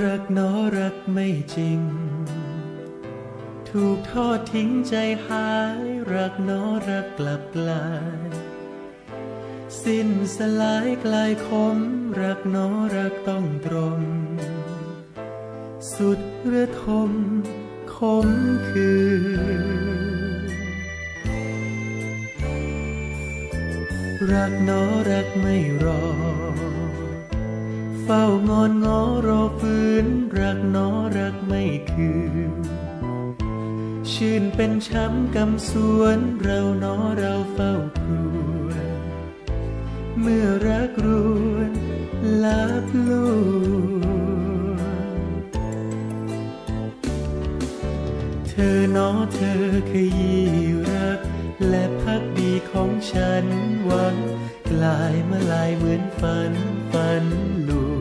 รักหนอรักไม่จริง ถูกทอดทิ้งใจหาย รักหนอรักกลับกลาย สิ้นสลายกลายคม รักหนอรักต้องตรม สุดระทมคมคือรักหนอรักไม่รอ ฝ้างอนงอรอฟื้นรักนอรักไม่คืน ชื่นเป็นช้ำกำสวนเรานอเราเฝ้าครวญเมื่อรักรวนลับลูเธอนอเธอขยี้รัก และพักดีของฉันหวังกลายมาลายเหมือนฝันฝันลู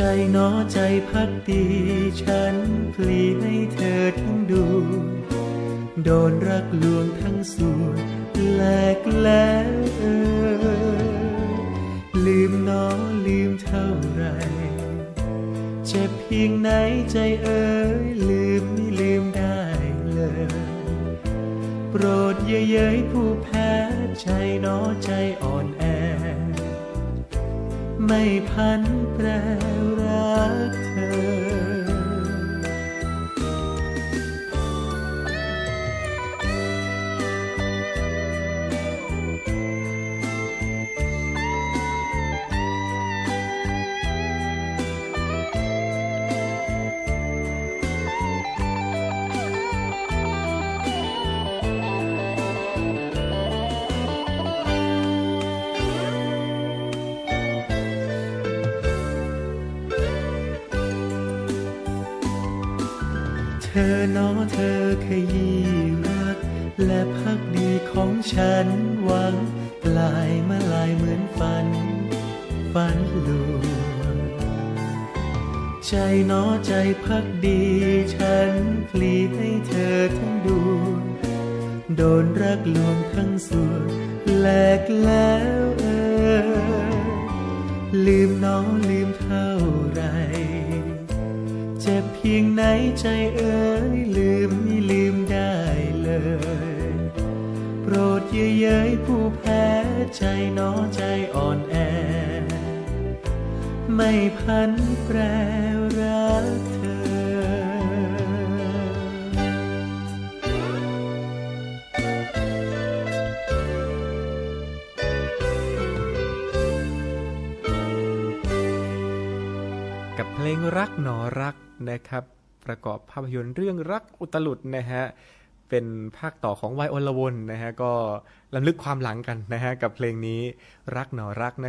ใจหนอใจพักดี ฉันพลีให้เธอทั้งดูโดนรักลวงทั้งส่วนแหลกแล้วเออลืมหนอลืมเท่าไรเจ็บเพียงไหนใจเอ่ยลืมไม่ลืมได้เลย โปรดเย้ยเยยผู้แพ้ใจหนอใจอ่อนแอ ไม่พันแปร ธอหนอเธอขยี้รัก และพักดีของฉันหวังกลายมาลายเหมือนฝัน ฝันลวงใจหนอใจพักดีฉันพลีให้เธอทั้งดวงโดนรักลวงทั้งส่วนแหลกแล้วเออลืมน้อลืมเท่าไหร จ็บเพียงไหนใจเอ๋ยลืมไม่ลืมได้เลย โปรดเย้ยเย้ยผู้แพ้ใจน้อใจอ่อนแอ ไม่พันแปรรัก กับเพลงรักหนอรักนะครับ ประกอบภาพยนตร์เรื่องรักอุตลุดนะฮะเป็นภาคต่อของวายอลวนนะฮะก็ลำลึกความหลังกันนะฮะกับเพลงนี้รักหนอรักนะ